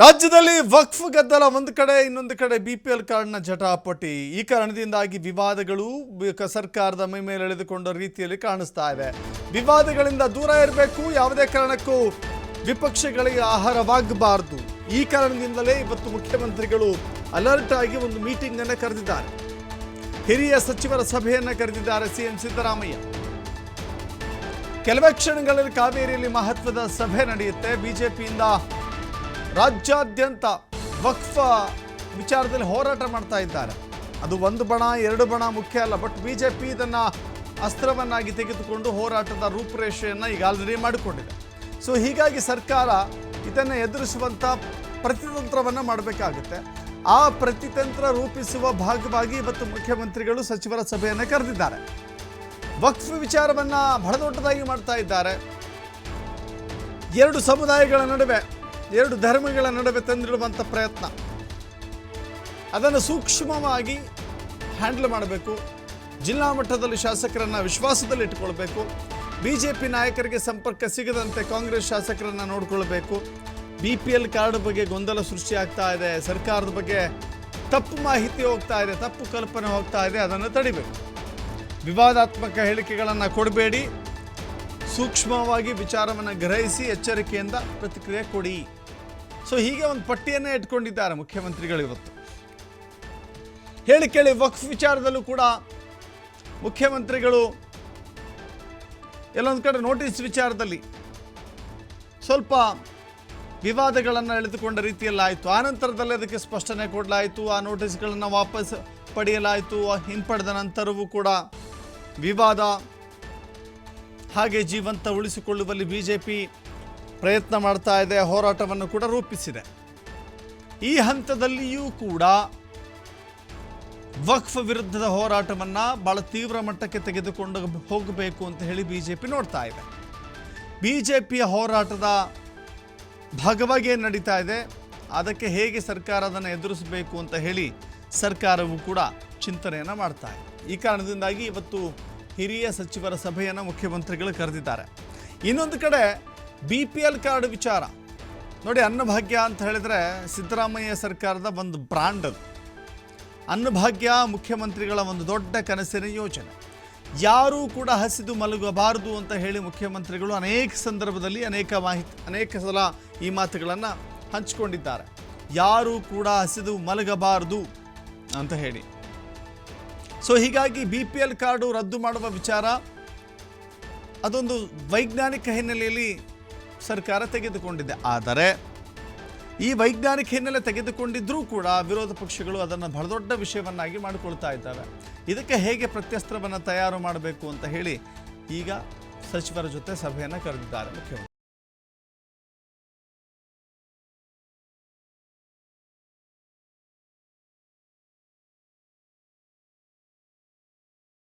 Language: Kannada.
ರಾಜ್ಯದಲ್ಲಿ ವಕ್ಫ್ ಗದ್ದಲ ಒಂದು ಕಡೆ, ಇನ್ನೊಂದು ಕಡೆ ಬಿ ಪಿ ಎಲ್ ಕಾರ್ಡ್ನ ಜಟಾಪಟಿ ಈ ಕಾರಣದಿಂದಾಗಿ ವಿವಾದಗಳು ಸರ್ಕಾರದ ಮೈ ಮೇಲೆ ಎಳೆದುಕೊಂಡ ರೀತಿಯಲ್ಲಿ ಕಾಣಿಸ್ತಾ ಇದೆ ವಿವಾದಗಳಿಂದ ದೂರ ಇರಬೇಕು, ಯಾವುದೇ ಕಾರಣಕ್ಕೂ ವಿಪಕ್ಷಗಳಿಗೆ ಆಹಾರವಾಗಬಾರದು. ಈ ಕಾರಣದಿಂದಲೇ ಇವತ್ತು ಮುಖ್ಯಮಂತ್ರಿಗಳು ಅಲರ್ಟ್ ಆಗಿ ಒಂದು ಮೀಟಿಂಗ್ ಅನ್ನು ಕರೆದಿದ್ದಾರೆ. ಹಿರಿಯ ಸಚಿವರ ಸಭೆಯನ್ನು ಕರೆದಿದ್ದಾರೆ ಸಿಎಂ ಸಿದ್ದರಾಮಯ್ಯ. ಕೆಲವೇ ಕ್ಷಣಗಳಲ್ಲಿ ಕಾವೇರಿಯಲ್ಲಿ ಮಹತ್ವದ ಸಭೆ ನಡೆಯುತ್ತೆ. ಬಿಜೆಪಿಯಿಂದ ರಾಜ್ಯಾದ್ಯಂತ ವಕ್ಫ ವಿಚಾರದಲ್ಲಿ ಹೋರಾಟ ಮಾಡ್ತಾ ಇದ್ದಾರೆ. ಅದು ಒಂದು ಬಣ, ಎರಡು ಬಣ ಮುಖ್ಯ ಅಲ್ಲ, ಬಟ್ ಬಿಜೆಪಿ ಇದನ್ನ ಅಸ್ತ್ರವನ್ನಾಗಿ ತೆಗೆದುಕೊಂಡು ಹೋರಾಟದ ರೂಪುರೇಷೆಯನ್ನು ಈಗ ಆಲ್ರೆಡಿ ಮಾಡಿಕೊಂಡಿದೆ. ಸೊ ಹೀಗಾಗಿ ಸರ್ಕಾರ ಇದನ್ನು ಎದುರಿಸುವಂಥ ಪ್ರತಿತಂತ್ರವನ್ನು ಮಾಡಬೇಕಾಗುತ್ತೆ. ಆ ಪ್ರತಿತಂತ್ರ ರೂಪಿಸುವ ಭಾಗವಾಗಿ ಇವತ್ತು ಮುಖ್ಯಮಂತ್ರಿಗಳು ಸಚಿವರ ಸಭೆಯನ್ನು ಕರೆದಿದ್ದಾರೆ. ವಕ್ಫ್ ವಿಚಾರವನ್ನ ಬಹಳ ದೊಡ್ಡದಾಗಿ ಮಾಡ್ತಾ ಇದ್ದಾರೆ. ಎರಡು ಸಮುದಾಯಗಳ ನಡುವೆ ಎರಡು ಧರ್ಮಗಳ ನಡುವೆ ತಂದಿಡುವಂಥ ಪ್ರಯತ್ನ. ಅದನ್ನು ಸೂಕ್ಷ್ಮವಾಗಿ ಹ್ಯಾಂಡಲ್ ಮಾಡಬೇಕು. ಜಿಲ್ಲಾ ಮಟ್ಟದಲ್ಲಿ ಶಾಸಕರನ್ನು ವಿಶ್ವಾಸದಲ್ಲಿ ಇಟ್ಕೊಳ್ಬೇಕು ಬಿ ಜೆ ಪಿ ನಾಯಕರಿಗೆ ಸಂಪರ್ಕ ಸಿಗದಂತೆ ಕಾಂಗ್ರೆಸ್ ಶಾಸಕರನ್ನು ನೋಡಿಕೊಳ್ಬೇಕು. ಬಿ ಪಿ ಎಲ್ ಕಾರ್ಡ್ ಬಗ್ಗೆ ಗೊಂದಲ ಸೃಷ್ಟಿ ಆಗ್ತಾ ಇದೆ. ಸರ್ಕಾರದ ಬಗ್ಗೆ ತಪ್ಪು ಮಾಹಿತಿ ಹೋಗ್ತಾ ಇದೆ, ತಪ್ಪು ಕಲ್ಪನೆ ಹೋಗ್ತಾ ಇದೆ. ಅದನ್ನು ತಡಿಬೇಕು. ವಿವಾದಾತ್ಮಕ ಹೇಳಿಕೆಗಳನ್ನು ಕೊಡಬೇಡಿ. ಸೂಕ್ಷ್ಮವಾಗಿ ವಿಚಾರವನ್ನು ಗ್ರಹಿಸಿ ಎಚ್ಚರಿಕೆಯಿಂದ ಪ್ರತಿಕ್ರಿಯೆ ಕೊಡಿ. ಸೊ ಹೀಗೆ ಒಂದು ಪಟ್ಟಿಯನ್ನೇ ಇಟ್ಕೊಂಡಿದ್ದಾರೆ ಮುಖ್ಯಮಂತ್ರಿಗಳು ಇವತ್ತು. ಹೇಳಿ ಕೇಳಿ, ವಕ್ಫ್ ವಿಚಾರದಲ್ಲೂ ಕೂಡ ಮುಖ್ಯಮಂತ್ರಿಗಳು ಎಲ್ಲೊಂದು ಕಡೆ ನೋಟಿಸ್ ವಿಚಾರದಲ್ಲಿ ಸ್ವಲ್ಪ ವಿವಾದಗಳನ್ನು ಎಳೆದುಕೊಂಡ ರೀತಿಯಲ್ಲಾಯಿತು. ಆನಂತರದಲ್ಲಿ ಅದಕ್ಕೆ ಸ್ಪಷ್ಟನೆ ಕೊಡಲಾಯಿತು. ಆ ನೋಟಿಸ್ಗಳನ್ನು ವಾಪಸ್ ಪಡೆಯಲಾಯಿತು. ಹಿಂಪಡೆದ ನಂತರವೂ ಕೂಡ ವಿವಾದ ಹಾಗೆ ಜೀವಂತ ಉಳಿಸಿಕೊಳ್ಳುವಲ್ಲಿ ಬಿಜೆಪಿ ಪ್ರಯತ್ನ ಮಾಡ್ತಾ ಇದೆ, ಹೋರಾಟವನ್ನು ಕೂಡ ರೂಪಿಸಿದೆ. ಈ ಹಂತದಲ್ಲಿಯೂ ಕೂಡ ವಕ್ಫ್ ವಿರುದ್ಧದ ಹೋರಾಟವನ್ನು ಬಹಳ ತೀವ್ರ ಮಟ್ಟಕ್ಕೆ ತೆಗೆದುಕೊಂಡು ಹೋಗಬೇಕು ಅಂತ ಹೇಳಿ ಬಿ ಜೆ ಪಿ ನೋಡ್ತಾ ಇದೆ. ಬಿ ಜೆ ಪಿಯ ಹೋರಾಟದ ಭಾಗವಾಗಿ ಏನು ನಡೀತಾ ಇದೆ, ಅದಕ್ಕೆ ಹೇಗೆ ಸರ್ಕಾರ ಅದನ್ನು ಎದುರಿಸಬೇಕು ಅಂತ ಹೇಳಿ ಸರ್ಕಾರವು ಕೂಡ ಚಿಂತನೆಯನ್ನು ಮಾಡ್ತಾ ಇದೆ. ಈ ಕಾರಣದಿಂದಾಗಿ ಇವತ್ತು ಹಿರಿಯ ಸಚಿವರ ಸಭೆಯನ್ನು ಮುಖ್ಯಮಂತ್ರಿಗಳು ಕರೆದಿದ್ದಾರೆ. ಇನ್ನೊಂದು ಕಡೆ ಬಿ ಪಿ ಎಲ್ ಕಾರ್ಡ್ ವಿಚಾರ. ನೋಡಿ, ಅನ್ನಭಾಗ್ಯ ಅಂತ ಹೇಳಿದರೆ ಸಿದ್ದರಾಮಯ್ಯ ಸರ್ಕಾರದ ಒಂದು ಬ್ರ್ಯಾಂಡ್ ಅದು. ಅನ್ನಭಾಗ್ಯ ಮುಖ್ಯಮಂತ್ರಿಗಳ ಒಂದು ದೊಡ್ಡ ಕನಸಿನ ಯೋಜನೆ ಯಾರೂ ಕೂಡ ಹಸಿದು ಮಲಗಬಾರದು ಅಂತ ಹೇಳಿ ಮುಖ್ಯಮಂತ್ರಿಗಳು ಅನೇಕ ಸಂದರ್ಭದಲ್ಲಿ ಅನೇಕ ಮಾಹಿತಿ, ಅನೇಕ ಸಲ ಈ ಮಾತುಗಳನ್ನು ಹಂಚಿಕೊಂಡಿದ್ದಾರೆ. ಯಾರೂ ಕೂಡ ಹಸಿದು ಮಲಗಬಾರದು ಅಂತ ಹೇಳಿ. ಸೊ ಹೀಗಾಗಿ ಬಿ ಪಿ ಎಲ್ ಕಾರ್ಡು ರದ್ದು ಮಾಡುವ ವಿಚಾರ ಅದೊಂದು ವೈಜ್ಞಾನಿಕ ಹಿನ್ನೆಲೆಯಲ್ಲಿ ಸರ್ಕಾರ ತೆಗೆದುಕೊಂಡಿದೆ. ಆದರೆ ಈ ವೈಜ್ಞಾನಿಕ ಹಿನ್ನೆಲೆ ತೆಗೆದುಕೊಂಡಿದ್ರೂ ಕೂಡ ವಿರೋಧ ಪಕ್ಷಗಳು ಅದನ್ನು ಬಹಳ ದೊಡ್ಡ ವಿಷಯವನ್ನಾಗಿ ಮಾಡಿಕೊಳ್ತಾ ಇದ್ದಾವೆ. ಇದಕ್ಕೆ ಹೇಗೆ ಪ್ರತ್ಯಸ್ತ್ರವನ್ನು ತಯಾರು ಮಾಡಬೇಕು ಅಂತ ಹೇಳಿ ಈಗ ಸಚಿವರ ಜೊತೆ ಸಭೆಯನ್ನು ಕರೆದಿದ್ದಾರೆ ಮುಖ್ಯಮಂತ್ರಿ.